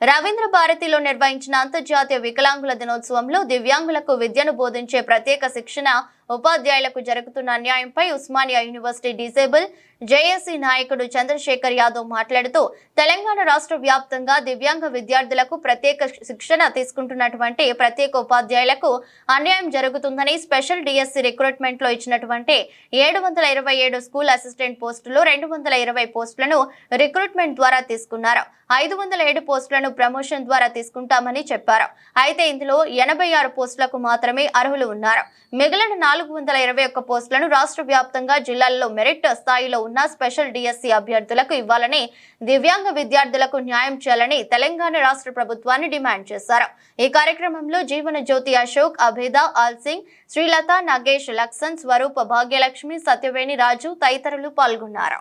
రవీంద్ర భారతిలో నిర్వహించిన అంతర్జాతీయ వికలాంగుల దినోత్సవంలో దివ్యాంగులకు విద్యను బోధించే ప్రత్యేక శిక్షణ ఉపాధ్యాయులకు జరుగుతున్న అన్యాయంపై ఉస్మానియా యూనివర్సిటీ డిసేబుల్ జేఏసీ నాయకుడు చంద్రశేఖర్ యాదవ్ మాట్లాడుతూ తెలంగాణ రాష్ట్ర వ్యాప్తంగా దివ్యాంగ విద్యార్థులకు ప్రత్యేక శిక్షణ తీసుకుంటున్నటువంటి ప్రత్యేక ఉపాధ్యాయులకు అన్యాయం జరుగుతుందని స్పెషల్ డిఎస్సి రిక్రూట్మెంట్లో ఇచ్చినటువంటి ఏడు వందల ఇరవై ఏడు స్కూల్ అసిస్టెంట్ పోస్టులు రెండు వందల ఇరవై పోస్టులను రిక్రూట్మెంట్ ద్వారా తీసుకున్నారు. ఐదు వందల ఏడు పోస్టులను ప్రమోషన్ ద్వారా తీసుకుంటామని చెప్పారు. అయితే ఇందులో ఎనభై ఆరు పోస్టులకు మాత్రమే అర్హులు ఉన్నారు. మిగిలిన నాలుగు వందల ఇరవై ఒక్క పోస్టులను రాష్ట్ర వ్యాప్తంగా జిల్లాల్లో మెరిట్ స్థాయిలో ఉన్న స్పెషల్ డిఎస్సి అభ్యర్థులకు ఇవ్వాలని దివ్యాంగ విద్యార్థులకు న్యాయం చేయాలని తెలంగాణ రాష్ట్ర ప్రభుత్వాన్ని డిమాండ్ చేశారు. ఈ కార్యక్రమంలో జీవన జ్యోతి అశోక్ అభేద ఆల్ సింగ్ శ్రీలత నగేష్ లక్సన్ స్వరూప్ భాగ్యలక్ష్మి సత్యవేణి రాజు తదితరులు పాల్గొన్నారు.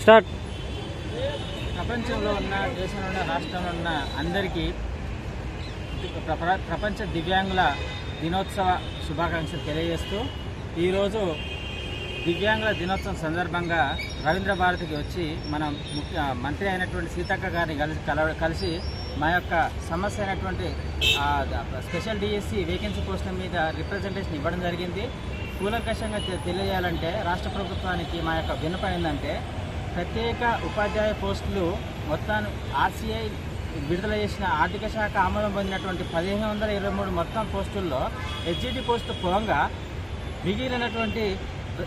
స్టార్ట్. ప్రపంచంలో ఉన్న దేశంలో ఉన్న రాష్ట్రంలో ఉన్న అందరికీ ప్ర- ప్రపంచ దివ్యాంగుల దినోత్సవ శుభాకాంక్షలు తెలియజేస్తూ ఈరోజు దివ్యాంగుల దినోత్సవం సందర్భంగా రవీంద్ర భారతికి వచ్చి మనం ముఖ్య మంత్రి అయినటువంటి సీతక్క గారిని కలిసి కల కలిసి మా యొక్క సమస్య అయినటువంటి స్పెషల్ డిఎస్సి వేకెన్సీ పోస్టుల మీద రిప్రజెంటేషన్ ఇవ్వడం జరిగింది. కూలంకషంగా తెలియజేయాలంటే రాష్ట్ర ప్రభుత్వానికి మా యొక్క విన్నపం ఏంటంటే ప్రత్యేక ఉపాధ్యాయ పోస్టులు మొత్తాన్ని ఆర్సీఐ విడుదల చేసిన ఆర్థిక శాఖ ఆమోదం పొందినటువంటి పదిహేను వందల ఇరవై మూడు మొత్తం పోస్టుల్లో హెచ్జిటి పోస్టు పోగా మిగిలినటువంటి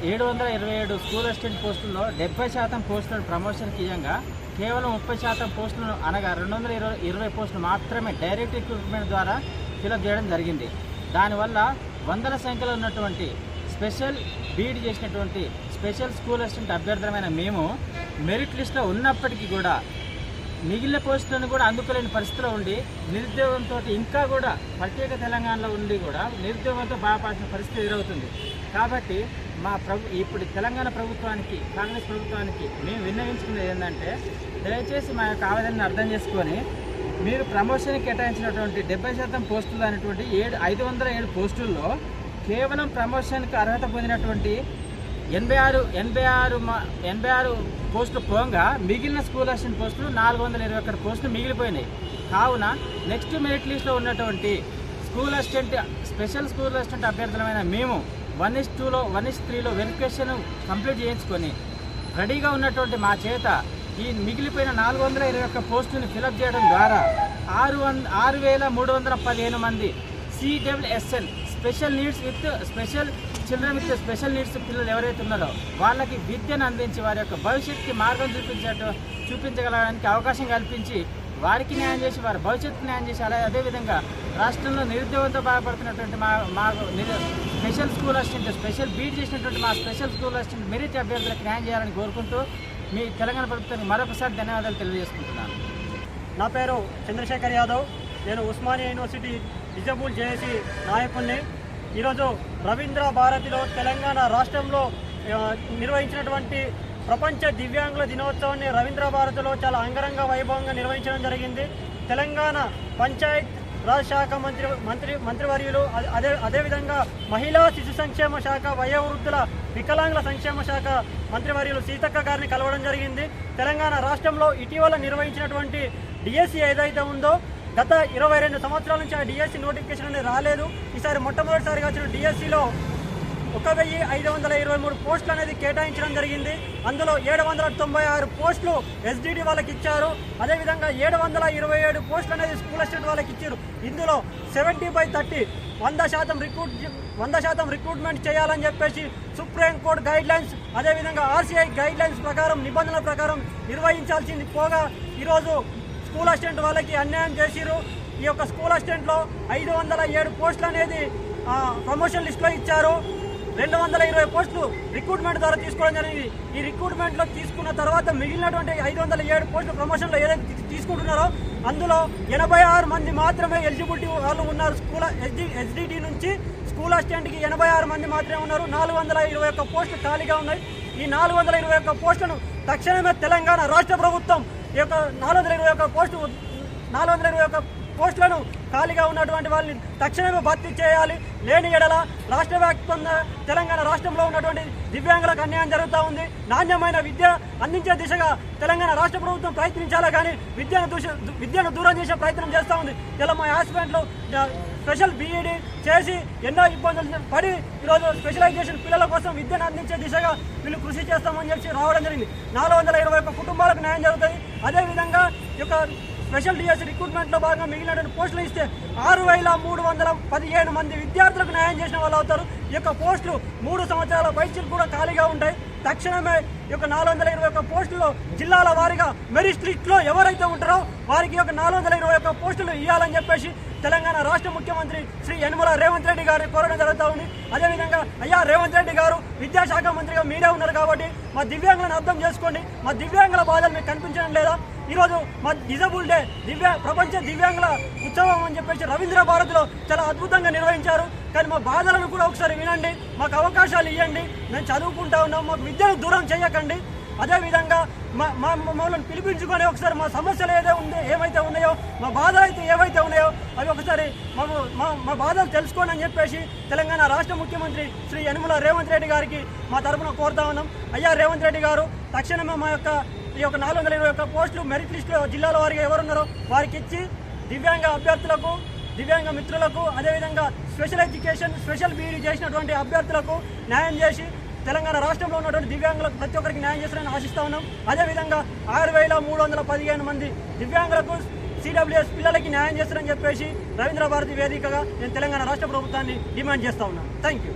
ఏడు వందల ఇరవై ఏడు స్కూల్ అసిస్టెంట్ పోస్టుల్లో డెబ్బై శాతం పోస్టులను ప్రమోషన్కి ఇవ్వంగా కేవలం ముప్పై శాతం పోస్టులను అనగా రెండు వందల ఇరవై ఇరవై పోస్టులు మాత్రమే డైరెక్ట్ రిక్రూట్మెంట్ ద్వారా ఫిలప్ చేయడం జరిగింది. దానివల్ల వందల సంఖ్యలో ఉన్నటువంటి స్పెషల్ బీడ్ చేసినటువంటి స్పెషల్ స్కూల్ అసిస్టెంట్ అభ్యర్థమైన మేము మెరిట్ లిస్ట్లో ఉన్నప్పటికీ కూడా మిగిలిన పోస్టులను కూడా అందుకోలేని పరిస్థితిలో ఉండి నిరుద్యోగంతో ఇంకా కూడా ప్రత్యేక తెలంగాణలో ఉండి కూడా నిరుద్యోగంతో బాధపడాల్సిన పరిస్థితి ఎదురవుతుంది. కాబట్టి మా ప్రభు ఇప్పుడు తెలంగాణ ప్రభుత్వానికి కాంగ్రెస్ ప్రభుత్వానికి మేము విన్నవించుకునేది ఏంటంటే దయచేసి మా యొక్క ఆవేదనను అర్థం చేసుకొని మీరు ప్రమోషన్ కేటాయించినటువంటి డెబ్బై శాతం పోస్టులు అనేటువంటి ఏడు ఐదు వందల ఏడు పోస్టుల్లో కేవలం ప్రమోషన్కి అర్హత పొందినటువంటి ఎనభై ఆరు ఎనభై ఆరు మా- ఎనభై ఆరు పోస్టులు పోగా మిగిలిన స్కూల్ అసిస్టెంట్ పోస్టులు నాలుగు వందల ఇరవై ఒకటి పోస్టులు మిగిలిపోయినాయి. కావున నెక్స్ట్ మెరిట్ లిస్ట్లో ఉన్నటువంటి school assistant special school assistant అభ్యర్థులమైన మేము వన్ ఇస్ టూలో వన్ ఇస్ త్రీలో వెరిఫికేషన్ కంప్లీట్ చేయించుకొని రెడీగా ఉన్నటువంటి మా చేత ఈ మిగిలిపోయిన నాలుగు వందల ఇరవై ఒక్క పోస్టుని ఫిలప్ చేయడం ద్వారా ఆరు వంద ఆరు వేల మూడు వందల పదిహేను మంది CWSN special needs with special children with special needs పిల్లలు ఎవరైతే ఉన్నారో వాళ్ళకి విద్యను అందించి వారి యొక్క భవిష్యత్తుకి మార్గం చూపించట చూపించగలడానికి అవకాశం కల్పించి వారికి న్యాయం చేసి వారి భవిష్యత్తు న్యాయం చేసి అలాగే అదేవిధంగా రాష్ట్రంలో నిరుద్యోగంతో బాధపడుతున్నటువంటి మా మా special school assistant special B Ed చేసినటువంటి మా స్పెషల్ స్కూల్ అసిస్టెంట్ మెరిట్ అభ్యర్థులకు న్యాయం చేయాలని కోరుకుంటూ మీ తెలంగాణ ప్రభుత్వానికి మరొకసారి ధన్యవాదాలు తెలియజేసుకుంటున్నాను. నా పేరు చంద్రశేఖర్ యాదవ్. నేను ఉస్మానియా యూనివర్సిటీ డిజబుల్ జేఏసీ నాయకుల్ని. ఈరోజు రవీంద్ర భారతిలో తెలంగాణ రాష్ట్రంలో నిర్వహించినటువంటి ప్రపంచ దివ్యాంగుల దినోత్సవాన్ని రవీంద్ర భారతిలో చాలా అంగరంగ వైభవంగా నిర్వహించడం జరిగింది. తెలంగాణ పంచాయత్ రాజ్ శాఖ మంత్రి మంత్రి మంత్రివర్యులు అదే- అదే అదేవిధంగా మహిళా శిశు సంక్షేమ శాఖ వయోవృద్ధుల వికలాంగుల సంక్షేమ శాఖ మంత్రివర్యులు సీతక్క గారిని కలవడం జరిగింది. తెలంగాణ రాష్ట్రంలో ఇటీవల నిర్వహించినటువంటి డిఎస్సి ఏదైతే ఉందో గత ఇరవై రెండు సంవత్సరాల నుంచి ఆ డిఎస్సి నోటిఫికేషన్ అనేది రాలేదు. ఈసారి మొట్టమొదటిసారిగా వచ్చిన డిఎస్సిలో ఒక వెయ్యి ఐదు వందల ఇరవై మూడు పోస్టులు అనేది కేటాయించడం జరిగింది. అందులో ఏడు వందల తొంభై ఆరు పోస్టులు ఎస్డిడి వాళ్ళకి ఇచ్చారు. అదేవిధంగా ఏడు వందల ఇరవై ఏడు పోస్టులు అనేది స్కూల్ అసిస్టెంట్ వాళ్ళకి ఇచ్చారు. ఇందులో సెవెంటీ బై థర్టీ వంద శాతం రిక్రూట్ వంద శాతం రిక్రూట్మెంట్ చేయాలని చెప్పేసి సుప్రీంకోర్టు గైడ్ లైన్స్ అదేవిధంగా ఆర్సీఐ గైడ్ లైన్స్ ప్రకారం నిబంధనల ప్రకారం నిర్వహించాల్సింది పోగా ఈరోజు స్కూల్ అసిస్టెంట్ వాళ్ళకి అన్యాయం చేసిరు ఈ యొక్క స్కూల్ అసిస్టెంట్లో ఐదు వందల ఏడు పోస్టులు అనేది ప్రమోషన్ లిస్టులో ఇచ్చారు. రెండు వందల ఇరవై పోస్టులు రిక్రూట్మెంట్ ద్వారా తీసుకోవడం జరిగింది. ఈ రిక్రూట్మెంట్లో తీసుకున్న తర్వాత మిగిలినటువంటి ఐదు వందల ఏడు పోస్టులు ప్రమోషన్లో ఏదైతే తీసుకుంటున్నారో అందులో ఎనభై ఆరు మంది మాత్రమే ఎలిజిబిలిటీ వాళ్ళు ఉన్నారు. స్కూల్ ఎస్డి ఎస్డిటి నుంచి స్కూల్ అసిస్టెంట్కి ఎనభై ఆరు మంది మాత్రమే ఉన్నారు. నాలుగు వందల ఇరవై ఒక్క పోస్టులు ఖాళీగా ఉన్నాయి. ఈ నాలుగు వందల ఇరవై ఒక్క పోస్టులను తక్షణమే తెలంగాణ రాష్ట్ర ప్రభుత్వం ఈ యొక్క నాలుగు వందల ఇరవై ఒక్క పోస్టు నాలుగు వందల ఇరవై ఒక్క పోస్టులను ఖాళీగా ఉన్నటువంటి వాళ్ళని తక్షణమే భర్తీ చేయాలి. లేని ఎడల రాష్ట్ర వ్యాప్తంగా తెలంగాణ రాష్ట్రంలో ఉన్నటువంటి దివ్యాంగులకు అన్యాయం జరుగుతూ ఉంది. నాణ్యమైన విద్య అందించే దిశగా తెలంగాణ రాష్ట్ర ప్రభుత్వం ప్రయత్నించాలా కానీ విద్యను దూష విద్యను దూరం చేసే ప్రయత్నం చేస్తూ ఉంది. ఇలా మా హాస్పిటల్లో స్పెషల్ బీఈడి చేసి ఎన్నో ఇబ్బందులు పడి ఈరోజు స్పెషలైజేషన్ పిల్లల కోసం విద్యను అందించే దిశగా వీళ్ళు కృషి చేస్తామని చెప్పి రావడం జరిగింది. నాలుగు వందల ఇరవై ఒక్క కుటుంబాలకు న్యాయం జరుగుతుంది. అదేవిధంగా ఈ యొక్క స్పెషల్ డిఎస్ రిక్రూట్మెంట్లో భాగంగా మిగిలినటువంటి పోస్టులు ఇస్తే ఆరు వేల మూడు వందల పదిహేను మంది విద్యార్థులకు న్యాయం చేసిన వాళ్ళు అవుతారు. ఈ యొక్క పోస్టులు మూడు సంవత్సరాల పైచీలు కూడా ఖాళీగా ఉంటాయి. తక్షణమే ఈ యొక్క నాలుగు వందల ఇరవై ఒక్క పోస్టుల్లో జిల్లాల వారీగా మెరిట్ లిస్ట్లో ఎవరైతే ఉంటారో వారికి ఒక యొక్క నాలుగు వందల ఇరవై ఒక్క పోస్టులు ఇవ్వాలని చెప్పేసి తెలంగాణ రాష్ట్ర ముఖ్యమంత్రి శ్రీ యనుమల రేవంత్ రెడ్డి గారిని కోరడం జరుగుతూ ఉంది. అదేవిధంగా అయ్యా రేవంత్ రెడ్డి గారు విద్యాశాఖ మంత్రిగా మీరే ఉన్నారు కాబట్టి మా దివ్యాంగులను అర్థం చేసుకోండి. మా దివ్యాంగుల బాధలు మీకు కనిపించడం లేదా? ఈరోజు మా డిజబుల్ డే దివ్య ప్రపంచ దివ్యాంగుల ఉత్సవం అని చెప్పేసి రవీంద్ర భారతిలో చాలా అద్భుతంగా నిర్వహించారు. కానీ మా బాధలను కూడా ఒకసారి వినండి మాకు అవకాశాలు ఇవ్వండి మేము చదువుకుంటా ఉన్నాం మాకు విద్యను దూరం చేయకండి. అదేవిధంగా మా మా మమ్మల్ని పిలిపించుకొని ఒకసారి మా సమస్యలు ఏదో ఉంది ఏమైతే ఉన్నాయో మా బాధలు అయితే ఏవైతే ఉన్నాయో అవి ఒకసారి మాకు మా మా బాధలు తెలుసుకోండి అని చెప్పేసి తెలంగాణ రాష్ట్ర ముఖ్యమంత్రి శ్రీ యనుమల రేవంత్ రెడ్డి గారికి మా తరపున కోరుతా ఉన్నాం. అయ్యా రేవంత్ రెడ్డి గారు తక్షణమే మా యొక్క ఈ యొక్క నాలుగు వందల ఇరవై ఒక్క పోస్టులు మెరిట్ లిస్టులో జిల్లాల వారిగా ఎవరున్నారో వారికి ఇచ్చి దివ్యాంగ అభ్యర్థులకు దివ్యాంగ మిత్రులకు అదేవిధంగా స్పెషల్ ఎడ్యుకేషన్ స్పెషల్ బీఈడి చేసినటువంటి అభ్యర్థులకు న్యాయం చేసి తెలంగాణ రాష్ట్రంలో ఉన్నటువంటి దివ్యాంగులకు ప్రతి ఒక్కరికి న్యాయం చేస్తారని ఆశిస్తా ఉన్నాం. అదేవిధంగా ఆరు వేల మూడు వందల పదిహేను మంది దివ్యాంగులకు సిడబ్ల్యూఎస్ పిల్లలకి న్యాయం చేస్తారని చెప్పేసి రవీంద్ర భారతి వేదికగా నేను తెలంగాణ రాష్ట్ర ప్రభుత్వాన్ని డిమాండ్ చేస్తా ఉన్నాను. Thank you